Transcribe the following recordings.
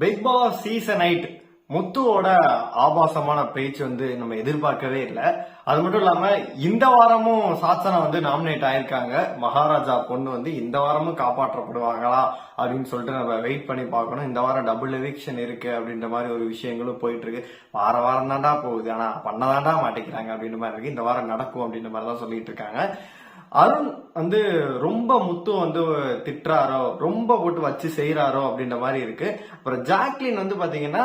Big Boss season eight முத்துவோட ஆபாசமான பேச்சு வந்து நம்ம எதிர்பார்க்கவே இல்லை. அது மட்டும் இல்லாம இந்த வாரமும் சாச்சனா வந்து நாமினேட் ஆயிருக்காங்க. மகாராஜா பொண்ணு வந்து இந்த வாரமும் காப்பாற்றப்படுவாங்களா அப்படின்னு சொல்லிட்டு நம்ம வெயிட் பண்ணி பார்க்கணும். இந்த வாரம் டபுள் எவிக்ஷன் இருக்கு அப்படின்ற மாதிரி ஒரு விஷயங்களும் போயிட்டு இருக்கு வார வாரம் தாண்டா போகுது. ஆனா பண்ணதாண்டா மாட்டேங்கிறாங்க அப்படின்ற மாதிரி இருக்கு. இந்த வாரம் நடக்கும் அப்படின்ற மாதிரி தான் சொல்லிட்டு இருக்காங்க. அருண் வந்து ரொம்ப முத்து வந்து திட்டுறாரோ ரொம்ப போட்டு வச்சு செய்யறாரோ அப்படின்ற மாதிரி இருக்கு. அப்புறம் ஜாக்லின் வந்து பாத்தீங்கன்னா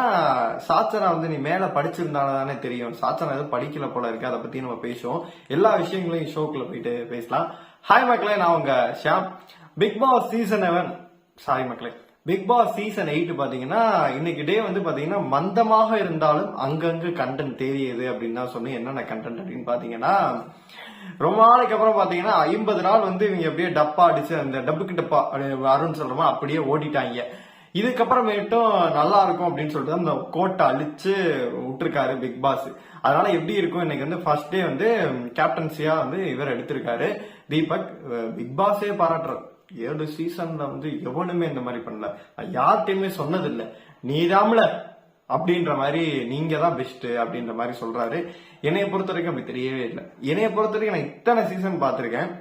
சாச்சனா வந்து நீ மேல படிச்சிருந்தாலும் தானே தெரியும். சாச்சனா எதுவும் படிக்கல போல இருக்கு. அதை பத்தி நம்ம பேசுவோம். எல்லா விஷயங்களையும் ஷோக்குள்ள போயிட்டு பேசலாம். ஹாய் மக்களே நான் உங்க Sham Bigg Boss season seven sorry மக்களே. பிக் பாஸ் சீசன் எயிட் பாத்தீங்கன்னா இன்னைக்கு டே வந்து பாத்தீங்கன்னா மந்தமாக இருந்தாலும் அங்கங்கு கண்டென்ட் தெரியுது அப்படின்னு தான் சொன்னேன் என்னென்ன கண்டென்ட் அப்படின்னு பாத்தீங்கன்னா ரொம்ப நாளைக்கு அப்புறம் பாத்தீங்கன்னா ஐம்பது நாள் வந்து இவங்க அப்படியே டப்பா அடிச்சு அந்த டப்புக்கு டப்பா அப்படி அருண் சொல்றோமா அப்படியே ஓடிட்டாங்க. இதுக்கப்புறமேட்டும் நல்லா இருக்கும் அப்படின்னு சொல்லிட்டு அந்த கோட்டை அழிச்சு விட்டுருக்காரு பிக் பாஸ் அதனால எப்படி இருக்கும்? இன்னைக்கு வந்து ஃபர்ஸ்ட் டே வந்து கேப்டன்சியா வந்து இவர் எடுத்திருக்காரு. தீபக் பிக் பாஸே பாராட்டுறாரு. ஏழு சீசன்ல வந்து எவனுமே இந்த மாதிரி பண்ணல. நான் யார்கிட்டயுமே சொன்னதில்லை. நீதாம்ல அப்படின்ற மாதிரி நீங்க தான் பெஸ்ட் அப்படின்ற மாதிரி சொல்றாரு. என்னைய பொறுத்த வரைக்கும் அப்படி தெரியவே இல்லை. என்னைய பொறுத்த வரைக்கும் நான் இத்தனை சீசன் பார்த்துருக்கேன்.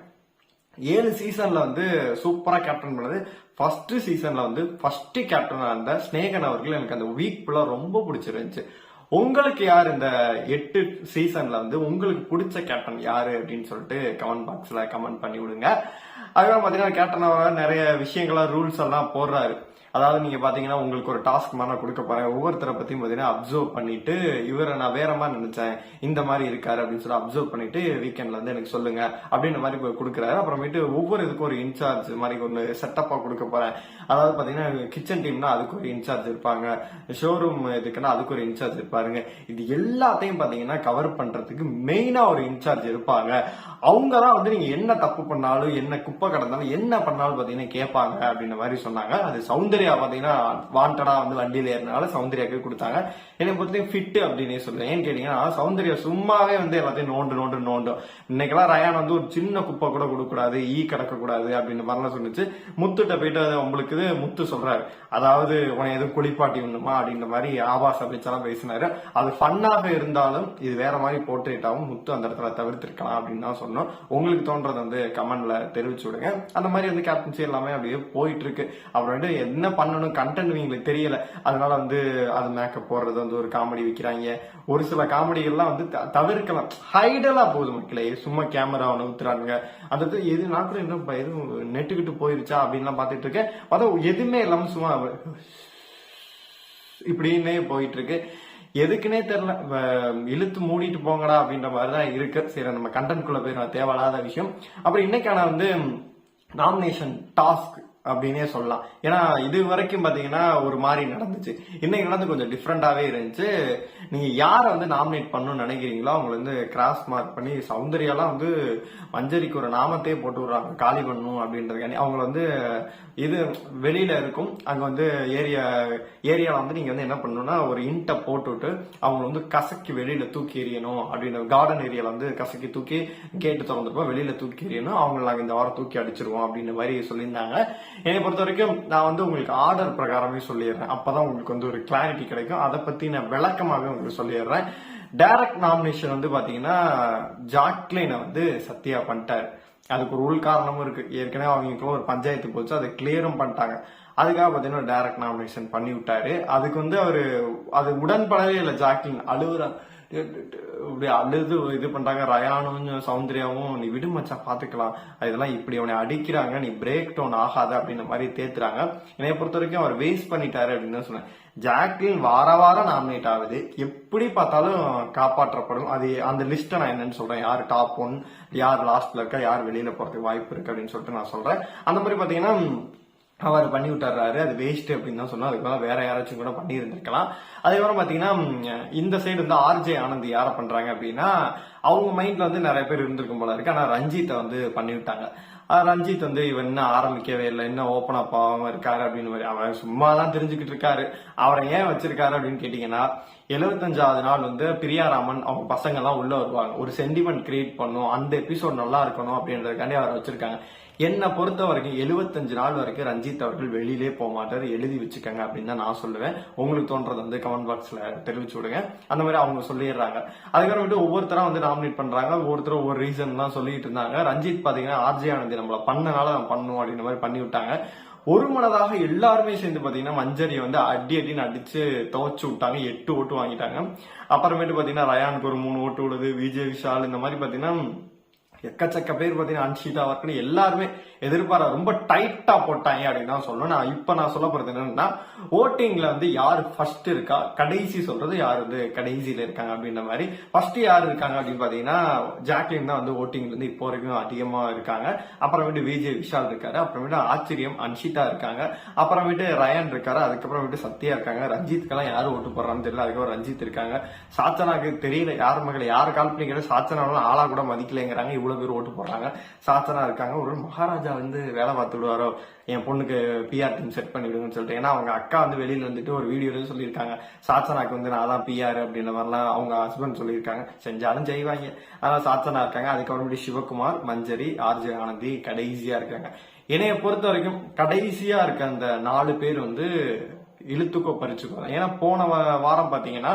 ஏழு சீசன்ல வந்து சூப்பரா கேப்டன் பண்ணது. ஃபர்ஸ்ட் சீசன்ல வந்து ஃபர்ஸ்ட் கேப்டனா இருந்த ஸ்னேகன் அவர்கள் எனக்கு அந்த வீக் ஃபுல்லா ரொம்ப பிடிச்சிருந்துச்சு. உங்களுக்கு யார் இந்த எட்டு சீசன்ல வந்து உங்களுக்கு பிடிச்ச கேப்டன் யாரு அப்படின்னு சொல்லிட்டு கமெண்ட் பாக்ஸ்ல கமெண்ட் பண்ணி விடுங்க. அதுக்கப்புறம் பாத்தீங்கன்னா கேப்டனாக நிறைய விஷயங்கள்லாம் ரூல்ஸ் எல்லாம் போடுறாரு. அதாவது நீங்க பாத்தீங்கன்னா உங்களுக்கு ஒரு டாஸ்க் மாதிரி நான் கொடுக்க போறேன். ஒவ்வொருத்தரை பத்தியும் பாத்தீங்கன்னா அப்சர்வ் பண்ணிட்டு இவரை நான் வேற மாதிரி நினைச்சேன் இந்த மாதிரி இருக்காரு அப்படின்னு சொல்லி அப்சர்வ் பண்ணிட்டு வீக்கெண்ட்ல வந்து எனக்கு சொல்லுங்க அப்படின்ற மாதிரி கொடுக்குறாரு. அப்புறமேட்டு ஒவ்வொரு இதுக்கும் ஒரு இன்சார்ஜ் மாதிரி ஒன்று செட்டப்பா கொடுக்க போறேன். அதாவது பாத்தீங்கன்னா கிச்சன் டீம்னா அதுக்கு ஒரு இன்சார்ஜ் இருப்பாங்க. ஷோரூம் இதுக்குன்னா அதுக்கு ஒரு இன்சார்ஜ் இருப்பாருங்க. இது எல்லாத்தையும் பாத்தீங்கன்னா கவர் பண்றதுக்கு மெயினா ஒரு இன்சார்ஜ் இருப்பாங்க. அவங்க தான் வந்து நீங்க என்ன தப்பு பண்ணாலும் என்ன குப்பை கடந்தாலும் என்ன பண்ணாலும் பாத்தீங்கன்னா கேட்பாங்க அப்படின்ற மாதிரி சொன்னாங்க. அது சௌந்தர்ய பாத்தீங்கன்னா வாண்டடா வந்து வண்டியில் ஏறினால சௌந்தர்யாக்கு கொடுத்தாங்க. என்னை பொறுத்தவரைக்கும் ஃபிட் அப்படின்னு சொல்லுவேன் ஏன்னு கேட்டீங்கன்னா சௌந்தர்யா சும்மாவே வந்து எல்லாத்தையும் நோண்டு நோண்டு நோண்டும் இன்னைக்கெல்லாம் ரயான் வந்து ஒரு சின்ன குப்பை கூட கொடுக்கக்கூடாது ஈ கிடக்கக்கூடாது அப்படின்னு மாதிரிலாம் சொன்னிச்சு முத்துட்ட போயிட்டு உங்களுக்கு முத்து சொல்றாரு. அதாவது உன எதுவும் குளிப்பாட்டி விடணுமா அப்படின்ற மாதிரி ஆபாச அப்படிச்செல்லாம் பேசினாரு. அது ஃபன்னாக இருந்தாலும் இது வேற மாதிரி போர்ட்ரேட்டாவும் முத்து அந்த இடத்துல தவிர்த்திருக்கலாம் அப்படின்னு தான் சொன்னோம். உங்களுக்கு தோன்றது வந்து கமெண்ட்ல தெரிவிச்சு விடுங்க. அந்த மாதிரி வந்து கேப்டன்சி எல்லாமே அப்படியே போயிட்டு இருக்கு. அப்புறம் வந்து என்ன பண்ணணும் கண்டென்ட் எங்களுக்கு தெரியல. அதனால வந்து அது மேக்கப் போடுறது வந்து ஒரு காமெடி வைக்கிறாங்க. ஒரு சில காமெடிகள்லாம் வந்து த- தவிர்க்கலாம். ஹைடலா போகுது மக்களே. சும்மா கேமரா ஊத்துறாங்க அந்த இது எது நான் கூட என்ன எதுவும் நெட்டுக்கிட்டு போயிருச்சா அப்படின்லாம் பார்த்துட்டு இருக்கேன். பார்த்தா எதுவுமே இல்லாம சும்மா இப்படின்னே போயிட்டு இருக்கு. எதுக்குன்னே தெரில வ- இழுத்து மூடிட்டு போங்கடா அப்படின்ற மாதிரி தான் இருக்கு. சரி நம்ம கண்டென்ட் குள்ள போயிடும் தேவையில்லாத விஷயம். அப்புறம் இன்னைக்கான வந்து நாமினேஷன் டாஸ்க் அப்படின்னே சொல்லலாம். ஏன்னா இது வரைக்கும் பார்த்தீங்கன்னா ஒரு மாதிரி நடந்துச்சு. இன்னைக்கு நடந்து கொஞ்சம் டிஃப்ரெண்டாகவே இருந்துச்சு. நீங்கள் யாரை வந்து நாமினேட் பண்ணணும்னு நினைக்கிறீங்களோ அவங்களை வந்து கிராஸ் மார்க் பண்ணி சௌந்தர்யாலாம் வந்து மஞ்சரிக்கு ஒரு நாமத்தையே போட்டு விடுறாங்க. காலி பண்ணணும் அப்படின்றதுக்காண்டி. அவங்கள வந்து இது வெளியில் இருக்கும். அங்கே வந்து ஏரியா ஏரியாவில் வந்து நீங்கள் வந்து என்ன பண்ணணும்னா ஒரு இன்ட்டை போட்டுவிட்டு அவங்கள வந்து கசக்கி வெளியில் தூக்கி எறியணும் அப்படின்னு கார்டன் ஏரியாவில் வந்து கசக்கி தூக்கி கேட்டு திறந்துருப்போம். வெளியில் தூக்கி எறியணும். அவங்கள நாங்கள் இந்த வாரம் தூக்கி அடிச்சிருவோம் அப்படின்ற மாதிரி சொல்லியிருந்தாங்க. என்னை பொறுத்த வரைக்கும் நான் வந்து உங்களுக்கு ஆர்டர் பிரகாரமே சொல்லிடுறேன். அப்பதான் உங்களுக்கு வந்து ஒரு கிளாரிட்டி கிடைக்கும். அதை பத்தி நான் விளக்கமாகவே உங்களுக்கு சொல்லிடுறேன். டைரக்ட் நாமினேஷன் வந்து பாத்தீங்கன்னா ஜாக்லினை வந்து சத்யா பண்ணிட்டாரு. அதுக்கு ஒரு உள் காரணமும் இருக்கு. ஏற்கனவே அவங்களுக்குள்ள ஒரு பஞ்சாயத்து போச்சு. அதை கிளியரும் பண்ணிட்டாங்க. அதுக்காக பார்த்தீங்கன்னா டைரக்ட் நாமினேஷன் பண்ணி விட்டாரு அதுக்கு வந்து அவர் அது உடன்படவே இல்லை ஜாக்லின் அழுகுற இப்படி அழுது இது பண்றாங்க. ரயானும் சௌந்தர்யாவும் நீ விடு மச்சா பாத்துக்கலாம். இதெல்லாம் இப்படி அவனை அடிக்கிறாங்க. நீ பிரேக் டவுன் ஆகாத அப்படின்ற மாதிரி தேத்துறாங்க. என்னைய பொறுத்த வரைக்கும் அவர் வேஸ்ட் பண்ணிட்டாரு அப்படின்னு தான் சொன்னேன். ஜாக்லின் வார வாரம் நாமினேட் ஆகுது. எப்படி பார்த்தாலும் காப்பாற்றப்படும். அது அந்த லிஸ்ட்டை நான் என்னன்னு சொல்றேன். யார் டாப் ஒன் யார் லாஸ்ட்ல இருக்கா யார் வெளியில போறதுக்கு வாய்ப்பு இருக்கு அப்படின்னு சொல்லிட்டு நான் சொல்றேன். அந்த மாதிரி பாத்தீங்கன்னா அவர் பண்ணி விட்டுறாரு அது வேஸ்ட் அப்படின்னு தான் சொன்னா அதுக்கு வேற யாராச்சும் கூட பண்ணி இருந்திருக்கலாம் அதுக்கப்புறம் பாத்தீங்கன்னா இந்த சைடு வந்து ஆர்ஜே ஆனந்த் யாரை பண்றாங்க அப்படின்னா அவங்க மைண்ட்ல வந்து நிறைய பேர் இருந்திருக்கும் போல இருக்கு. ஆனா ரஞ்சித்தை வந்து பண்ணி விட்டாங்க ரஞ்சித் வந்து இவன் இன்னும் ஆரம்பிக்கவே இல்லை. இன்னும் ஓப்பன் அப் ஆகாம இருக்காரு அப்படின்னு அவன் சும்மா தான் தெரிஞ்சுக்கிட்டு இருக்காரு. அவரை ஏன் வச்சிருக்காரு அப்படின்னு கேட்டீங்கன்னா எழுபத்தஞ்சாவது நாள் வந்து பிரியாராமன் அவங்க பசங்க எல்லாம் உள்ள வருவாங்க. ஒரு சென்டிமெண்ட் கிரியேட் பண்ணும். அந்த எபிசோட் நல்லா இருக்கணும் அப்படின்றதுக்காண்டி அவரை வச்சிருக்காங்க. என்னை பொறுத்த வரைக்கும் எழுபத்தஞ்சு நாள் வரைக்கும் ரஞ்சித் அவர்கள் வெளியிலே போக மாட்டார். எழுதி வச்சுக்கோங்க அப்படின்னு தான் நான் சொல்லுவேன். உங்களுக்கு தோன்றது வந்து கமெண்ட் பாக்ஸ்ல தெரிவிச்சு விடுங்க. அந்த மாதிரி அவங்க சொல்லிடுறாங்க. அதுக்கப்புறம் வந்து ஒவ்வொருத்தரா வந்து நாமினேட் பண்றாங்க. ஒவ்வொருத்தரும் ஒவ்வொரு ரீசன் தான் சொல்லிட்டு இருந்தாங்க. ரஞ்சித் பாத்தீங்கன்னா ஆர்ஜே ஆனந்த் நம்மள பண்ணனால நம்ம பண்ணுவோம் அப்படின்ற மாதிரி பண்ணி விட்டாங்க. ஒரு மனதாக எல்லாருமே சேர்ந்து பாத்தீங்கன்னா மஞ்சரி வந்து அடி அடின்னு அடிச்சு துவச்சு விட்டாங்க. எட்டு ஓட்டு வாங்கிட்டாங்க. அப்புறமேட்டு பாத்தீங்கன்னா ரயானுக்கு ஒரு மூணு ஓட்டு விடுது விஜய் விஷால் இந்த மாதிரி பாத்தீங்கன்னா எக்கச்சக்க பேர் பாத்தீங்கன்னா அன்ஷீட்டா ஒர்க்னு எல்லாருமே எதிர்பாரா ரொம்ப டைட்டா போட்டாங்க அப்படின்னு தான் சொல்லணும். நான் இப்ப நான் சொல்ல போறது என்னன்னா ஓட்டிங்ல வந்து யார் ஃபர்ஸ்ட் இருக்கா? கடைசி சொல்றது யார் வந்து கடைசியில இருக்காங்க அப்படின்ற மாதிரி. ஃபர்ஸ்ட் யார் இருக்காங்க அப்படின்னு பாத்தீங்கன்னா ஜாக்லின் தான் வந்து ஓட்டிங்ல இருந்து இப்போ வரைக்கும் அதிகமா இருக்காங்க. அப்புறமேட்டு விஜய் விஷால் இருக்காரு. அப்புறமேட்டு ஆச்சரியம் அன்ஷிதா இருக்காங்க. அப்புறமேட்டு ரயான் இருக்காரு. அதுக்கப்புறமேட்டு சத்யா இருக்காங்க. ரஞ்சித்க்கெல்லாம் யாரும் ஓட்டு போடுறான்னு தெரியல. அதுக்கப்புறம் ரஞ்சித் இருக்காங்க. சாச்சனாக்கு தெரியல. யார் மகளை யார் கால் பண்ணிக்கிற சாச்சனாவெல்லாம் ஆளா கூட மதிக்கலைங்கிறாங்க. இவ்வளவு பேர் ஓட்டு போடுறாங்க. சாச்சனா இருக்காங்க. ஒரு மகாராஜா வந்து வேலை பார்த்து விடுவாரோ என் பொண்ணுக்கு பிஆர் டீம் செட் பண்ணி விடுங்கன்னு சொல்லிட்டு. ஏன்னா அவங்க அக்கா வந்து வெளியில் வந்துட்டு ஒரு வீடியோல சொல்லியிருக்காங்க. சாச்சனாக்கு வந்து நான் தான் பிஆர் அப்படின்ற மாதிரிலாம் அவங்க ஹஸ்பண்ட் சொல்லியிருக்காங்க. செஞ்சாலும் செய்வாங்க. அதனால் சாச்சனா இருக்காங்க. அதுக்கப்புறமேட்டு சிவகுமார் மஞ்சரி ஆர்ஜே ஆனந்தி கடைசியாக இருக்காங்க. என்னைய பொறுத்த வரைக்கும் கடைசியாக இருக்க அந்த நாலு பேர் வந்து இழுத்துக்கோ பறிச்சுக்கோ. ஏன்னா போன வாரம் பார்த்தீங்கன்னா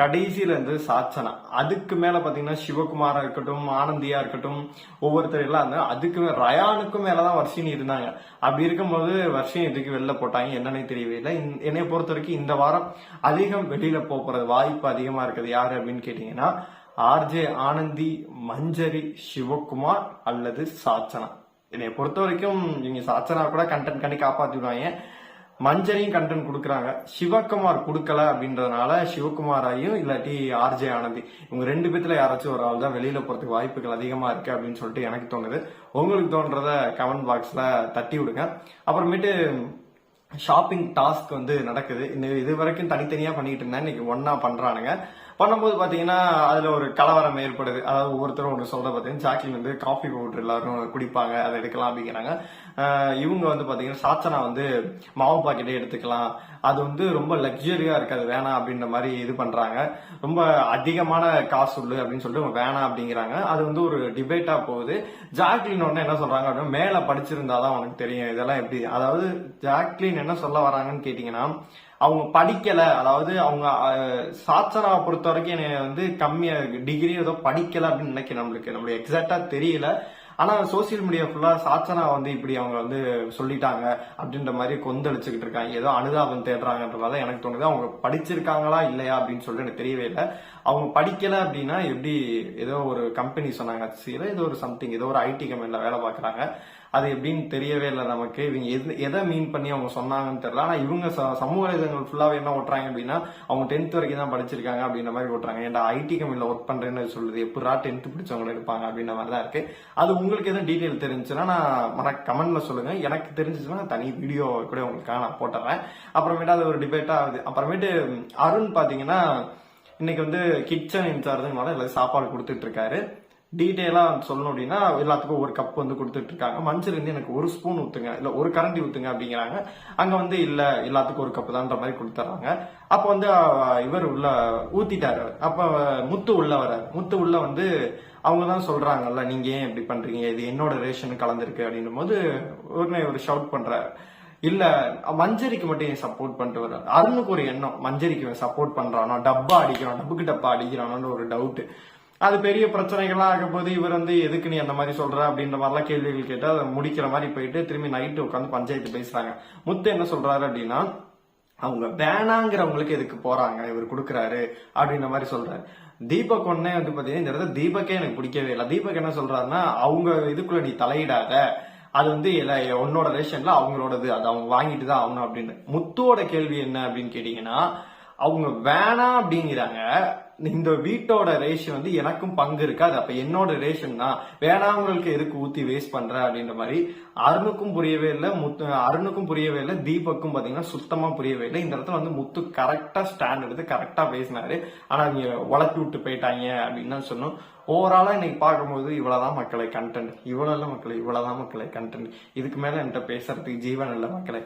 கடைசியில இருந்து சாச்சனா அதுக்கு மேல பாத்தீங்கன்னா சிவகுமாரா இருக்கட்டும் ஆனந்தியா இருக்கட்டும் ஒவ்வொருத்தர் எல்லாம் வந்து அதுக்கு ரயானுக்கும் மேலதான் வர்ஷினி இருந்தாங்க. அப்படி இருக்கும்போது வர்ஷினி இதுக்கு வெளில போட்டாங்க என்னன்னே தெரியவே இல்லை. என்னைய பொறுத்த வரைக்கும் இந்த வாரம் அதிகம் வெளியில போறது வாய்ப்பு அதிகமா இருக்குது யாரு அப்படின்னு கேட்டீங்கன்னா ஆர்ஜே ஆனந்தி மஞ்சரி சிவகுமார் அல்லது சாச்சனா என்னைய பொறுத்த வரைக்கும் இவங்க சாச்சனா கூட கண்டென்ட் கண்டி காப்பாத்திடுவாங்க. மஞ்சரியும் கண்டென்ட் கொடுக்குறாங்க. சிவகுமார் கொடுக்கல அப்படின்றதுனால சிவகுமாராயும் இல்லாட்டி ஆர்ஜே ஆனந்தி. இவங்க ரெண்டு பேத்துல யாராச்சும் ஒரு ஆள் தான் வெளியில போறதுக்கு வாய்ப்புகள் அதிகமா இருக்கு அப்படின்னு சொல்லிட்டு எனக்கு தோணுது. உங்களுக்கு தோன்றத கமெண்ட் பாக்ஸ்ல தட்டி விடுங்க. அப்புறமேட்டு ஷாப்பிங் டாஸ்க் வந்து நடக்குது. இந்த இது வரைக்கும் தனித்தனியா பண்ணிட்டு இருந்தேன். இன்னைக்கு ஒன்னா பண்றானுங்க. பண்ணும்போது பார்த்தீங்கன்னா அதில் ஒரு கலவரம் ஏற்படுது. அதாவது ஒவ்வொருத்தரும் ஒன்று சொல்ற பார்த்தீங்கன்னா ஜாக்லின் வந்து காஃபி பவுடர் எல்லாரும் குடிப்பாங்க அதை எடுக்கலாம் அப்படிங்கிறாங்க. இவங்க வந்து பார்த்தீங்கன்னா சாச்சனா வந்து மாவு பாக்கெட்டே எடுத்துக்கலாம். அது வந்து ரொம்ப லக்ஸரியா இருக்காது வேணாம் அப்படின்ற மாதிரி இது பண்ணுறாங்க ரொம்ப அதிகமான காசு உள்ளு அப்படின்னு சொல்லிட்டு வேணாம் அப்படிங்கிறாங்க. அது வந்து ஒரு டிபேட்டாக போகுது. ஜாக்லின் ஒன்று என்ன சொல்கிறாங்க அப்படின்னா மேல படிச்சிருந்தாதான் உனக்கு தெரியும். இதெல்லாம் எப்படி? அதாவது ஜாக்லின் என்ன சொல்ல வராங்கன்னு கேட்டிங்கன்னா அவங்க படிக்கலை. அதாவது அவங்க அஹ், சாச்சனாவை பொறுத்த பொறுத்த வரைக்கும் என்னை வந்து கம்மியாக டிகிரி ஏதோ படிக்கல அப்படின்னு நினைக்கிறேன் நம்மளுக்கு. நம்மளுக்கு எக்ஸாக்டாக தெரியல. ஆனால் சோசியல் மீடியா ஃபுல்லாக சாச்சனா வந்து இப்படி அவங்க வந்து சொல்லிட்டாங்க அப்படின்ற மாதிரி கொந்தளிச்சுக்கிட்டு இருக்காங்க. ஏதோ அனுதாபம் தேடுறாங்கன்றதால எனக்கு தோணுது. அவங்க படிச்சிருக்காங்களா இல்லையா அப்படின்னு சொல்லிட்டு எனக்கு தெரியவே இல்லை. அவங்க படிக்கல அப்படின்னா எப்படி ஏதோ ஒரு கம்பெனி சொன்னாங்க சில ஏதோ ஒரு சம்திங் ஏதோ ஒரு ஐடி கம்பெனில வேலை பார்க்குறாங்க. அது எப்படின்னு தெரியவே இல்லை நமக்கு. இவங்க எது எதை மீன் பண்ணி அவங்க சொன்னாங்கன்னு தெரியல. ஆனால் இவங்க ச- சமூக வலைதளங்கள் ஃபுல்லாகவே என்ன ஓட்டுறாங்க அப்படின்னா அவங்க டென்த் வரைக்கும் தான் படிச்சிருக்காங்க அப்படின்ற மாதிரி ஓட்டுறாங்க. ஏன்டா ஐடி கம்பெனியில் ஒர்க் பண்ணுறேன்னு சொல்லுது. எப்படா டென்த் பிடிச்சவங்கள இருப்பாங்க அப்படின்ற மாதிரி தான் இருக்கு. அது உங்களுக்கு எதுவும் டீட்டெயில் தெரிஞ்சுன்னா நான் மற கமெண்ட்ல சொல்லுங்க. எனக்கு தெரிஞ்சிச்சுன்னா நான் தனி வீடியோ கூட உங்களுக்காக நான் போட்டுறேன். அப்புறமேட்டு அது ஒரு டிபேட்டாக ஆகுது. அப்புறமேட்டு அருண் பார்த்தீங்கன்னா இன்னைக்கு வந்து கிச்சன் இன்சார்ஜ்னால எல்லாரும் சாப்பாடு கொடுத்துட்டு இருக்காரு டீட்டெயிலாக சொல்லணும் அப்படின்னா எல்லாத்துக்கும் ஒரு கப் வந்து கொடுத்துட்டு இருக்காங்க மஞ்சள் வந்து எனக்கு ஒரு ஸ்பூன் ஊற்றுங்க இல்லை ஒரு கரண்டி ஊற்றுங்க அப்படிங்கிறாங்க. அங்கே வந்து இல்லை எல்லாத்துக்கும் ஒரு கப்பு தான்ற மாதிரி கொடுத்துட்றாங்க. அப்போ வந்து இவர் உள்ள ஊத்திட்டாரு. அப்போ முத்து உள்ள வர முத்து உள்ள வந்து அவங்க தான் சொல்கிறாங்கல்ல நீங்கள் ஏன் இப்படி பண்ணுறீங்க இது என்னோட ரேஷன் கலந்துருக்கு. அப்படின்னும் போது உடனே ஒரு ஷவுட் பண்ணுறாரு இல்ல மஞ்சரிக்கு மட்டும் ஏன் சப்போர்ட் பண்ணிட்டு வர்றாரு அருணுக்கு ஒரு எண்ணம் மஞ்சரிக்கு சப்போர்ட் பண்றானோ? டப்பா அடிக்கிறான் டப்புக்கு டப்பா அடிக்கிறானோன்னு ஒரு டவுட் அது பெரிய பிரச்சனைகள்லாம் ஆகும்போது இவர் வந்து எதுக்கு நீ அந்த மாதிரி சொல்ற? அப்படின்ற மாதிரிலாம் கேள்விகள் கேட்டு அதை முடிக்கிற மாதிரி போயிட்டு திரும்பி நைட்டு உட்காந்து பஞ்சாயத்து பேசுறாங்க. முத்து என்ன சொல்றாரு அப்படின்னா அவங்க வேணாங்கிறவங்களுக்கு எதுக்கு போறாங்க? இவர் கொடுக்குறாரு அப்படின்ற மாதிரி சொல்றாரு. தீபக் ஒன்னே வந்து பாத்தீங்கன்னா இந்த இடத்துல தீபக்கே எனக்கு பிடிக்கவே இல்லை. தீபக் என்ன சொல்றாருன்னா அவங்க இதுக்குள்ள நீ தலையிடாத. அது வந்து உன்னோட ரேஷன்ல அவங்களோடது அது அவங்க வாங்கிட்டு தான் ஆகணும் அப்படின்னு. முத்துவோட கேள்வி என்ன அப்படின்னு கேட்டீங்கன்னா அவங்க வேணாம் அப்படிங்கிறாங்க. இந்த வீட்டோட ரேஷன் வந்து எனக்கும் பங்கு இருக்காது. அப்ப என்னோட ரேஷன் தான் வேணாங்களுக்கு எதுக்கு ஊத்தி வேஸ்ட் பண்ற அப்படின்ற மாதிரி அருணுக்கும் புரியவே இல்லை முத்து அருணுக்கும் புரியவே இல்லை தீபக்கும் பாத்தீங்கன்னா சுத்தமா புரியவே இல்லை. இந்த இடத்துல வந்து முத்து கரெக்டா ஸ்டாண்ட் எடுத்து கரெக்டா பேசினாரு. ஆனா அவங்க உழப்பி விட்டு போயிட்டாங்க அப்படின்னு சொன்னோம் ஓவராலா இன்னைக்கு பார்க்கும்போது இவ்வளவுதான் மக்களை கண்டென்ட் இவ்வளவு மக்களை இவ்வளவுதான் மக்களை கண்டென்ட் இதுக்கு மேல என்கிட்ட பேசுறதுக்கு ஜீவன் இல்லை மக்களை.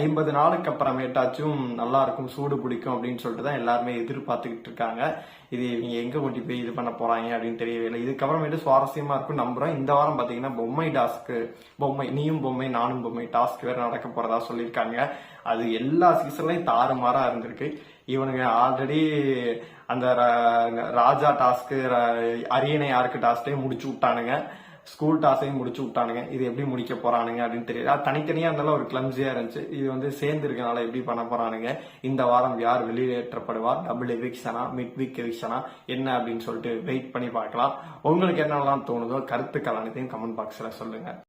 ஐம்பது நாளுக்கு அப்புறமேட்டாச்சும் நல்லா இருக்கும் சூடு பிடிக்கும் அப்படின்னு சொல்லிட்டு தான் எல்லாருமே எதிர்பார்த்துக்கிட்டு இருக்காங்க. இது இவங்க எங்கே கொண்டு போய் இது பண்ண போகிறாங்க அப்படின்னு தெரியவே இல்லை. இதுக்கப்புறமேட்டு சுவாரஸ்யமாக இருக்கும் நம்புறோம். இந்த வாரம் பார்த்தீங்கன்னா பொம்மை டாஸ்க்கு பொம்மை நீயும் பொம்மை நானும் பொம்மை டாஸ்க் வேறு நடக்க போகிறதா சொல்லியிருக்காங்க. அது எல்லா சீசன்லையும் தாறுமாறாக இருந்திருக்கு. இவனுங்க ஆல்ரெடி அந்த ராஜா டாஸ்க்கு அரியணை யாருக்கு டாஸ்க்கையும் முடிச்சு விட்டானுங்க. ஸ்கூல் டாஸையும் முடிச்சு விட்டானுங்க. இது எப்படி முடிக்க போறானுங்க அப்படின்னு தெரியல அது தனித்தனியா இருந்தாலும் ஒரு கிளம்சியா இருந்துச்சு. இது வந்து சேர்ந்து இருக்கனால எப்படி பண்ண போறானுங்க? இந்த வாரம் யார் வெளியேற்றப்படுவார்? டபுள் எவிக்ஷனா மிட் வீக் எவிக்ஷனா என்ன அப்படின்னு சொல்லிட்டு வெயிட் பண்ணி பார்க்கலாம். உங்களுக்கு என்னெல்லாம் தோணுதோ கருத்துக்கள் அனைத்தையும் கமெண்ட் பாக்ஸ்ல சொல்லுங்க.